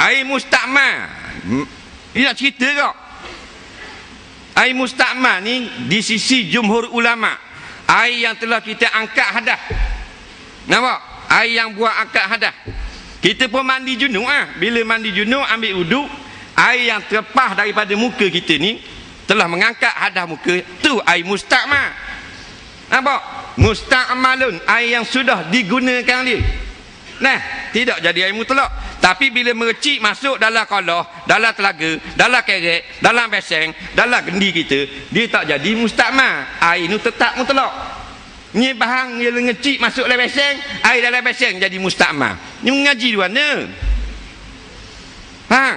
Air mustakmal. Hmm. Ini nak cerita kau. Air mustakmal ni di sisi jumhur ulama. Air yang telah kita angkat hadah. Nampak? Air yang buat angkat hadah. Kita pun mandi junub ah. Bila mandi junub ambil wuduk, air yang terpah daripada muka kita ni telah mengangkat hadah muka tu air mustakmal. Nampak? Mustakmalun air yang sudah digunakan dia. Nah, tidak jadi air mutlak. Tapi bila merecik masuk dalam kolah, dalam telaga, dalam kerek, dalam beseng, dalam gendi kita, dia tak jadi mustakmal. Air itu tetap mutlak. Ni bahan yang ngecik masuk dalam beseng, air dalam beseng jadi mustakmal. Ni mengaji di mana? Faham?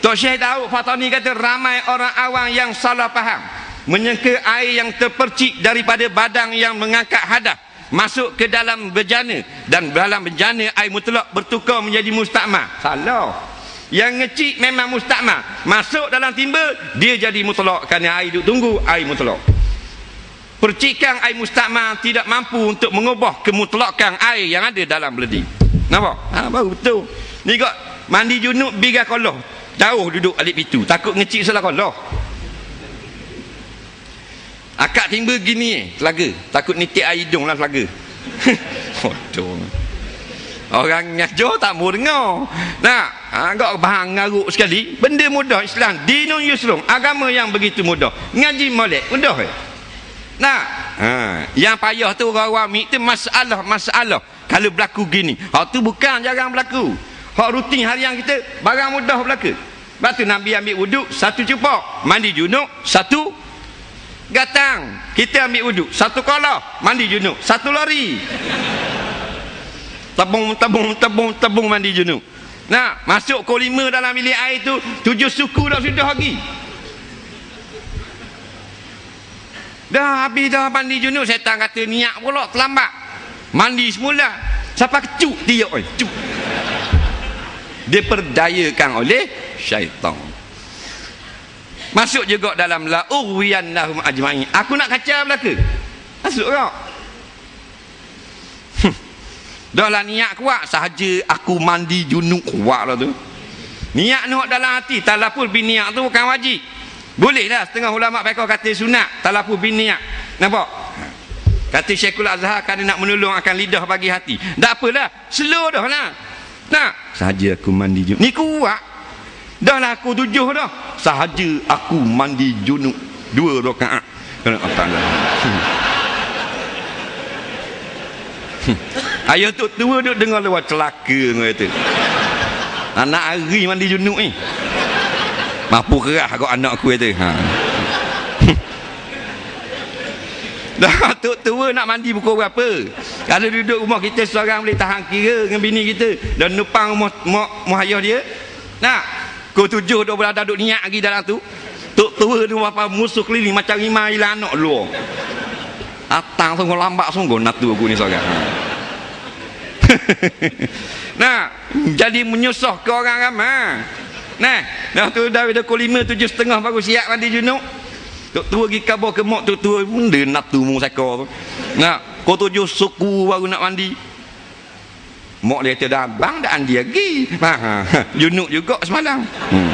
Tok Syekh Daud Fatani kata ramai orang awam yang salah faham. Menyangka air yang terpercik daripada badang yang mengangkat hadah masuk ke dalam bejana dan dalam bejana air mutlak bertukar menjadi mustakmal salah. Yang ngecik memang mustakmal masuk dalam timba dia jadi mutlak kerana air duduk tunggu air mutlak. Percikan air mustakmal tidak mampu untuk mengubah kemutlakan air yang ada dalam beledi. Nampak? Ha, baru betul. Ni kok mandi junub biga koloh. Jauh duduk alik pitu takut ngecik salah koloh Akak timba gini eh, telaga. Takut nitik air hidung lah telaga. Bodoh. Orang ngajo tak mau dengar. Nah, agak bahan ngaruk sekali. Benda mudah Islam. Dinun Yusrum. Agama yang begitu mudah. Ngaji molek. Mudah eh. Nah, ha, yang payah tu orang awam itu masalah-masalah. Kalau berlaku gini. Hak tu bukan jarang berlaku. Hak rutin harian kita, barang mudah berlaku. Lepas tu Nabi ambil wuduk, satu cupak. Mandi junuk, satu Gatang Kita ambil wuduk. Satu kolah Mandi junub. Satu lari. Tabung tabung tabung tabung mandi junub. Nah Masuk kau lima dalam bilik air tu Tujuh suku dah sudah lagi Dah habis dah mandi junub Setan kata niat pula terlambat. Mandi semula Siapa kecuk dia oi, cuk. Dia perdayakan oleh syaitan Masuk juga dalam la ughwiyannahum ajma'in. Aku nak kacau belaka. Masuk tak? Hm. Dah lah niat kuat sahaja aku mandi junub kuat lah tu. Niat nak dalam hati talaful bin niat tu bukan wajib. Boleh lah setengah ulama mereka kata sunat talaful bin niat. Nampak? Kata Syekhul Azhar kerana nak menolong akan lidah bagi hati. Tak apalah. Slow dah lah. Nah, sahaja aku mandi junub. Ni kuat. Dah lah aku tujuh dah. Sahaja aku mandi junub dua rakaat. Kena Allah. Ayah tu tua duk dengar lewat celaka itu. Anak hari mandi junub ni. Mampu kerah kau anak aku itu. Ha. Dah tu tua nak mandi pukul berapa? Kalau duduk rumah kita seorang boleh tahan kira dengan bini kita dan nupang rumah mak dia. Nah, Kau tujuh dua berada duduk niat lagi dalam tu. Tok tua tu apa musuh keliling macam lima ilah anak lu. Atang sungguh lambat sungguh nak tu aku ni seorang. nah, jadi menyusah ke orang ramai. Nah, dah tu dah ada kau lima tujuh setengah baru siap mandi junub. Tok tua pergi kabar ke mak tok tua pun dia nak tu mu saka tu. Nah, kau tujuh suku baru nak mandi. Mak dia kata dah bang dah andi lagi. Ha, ha. Junuk juga semalam. Hmm.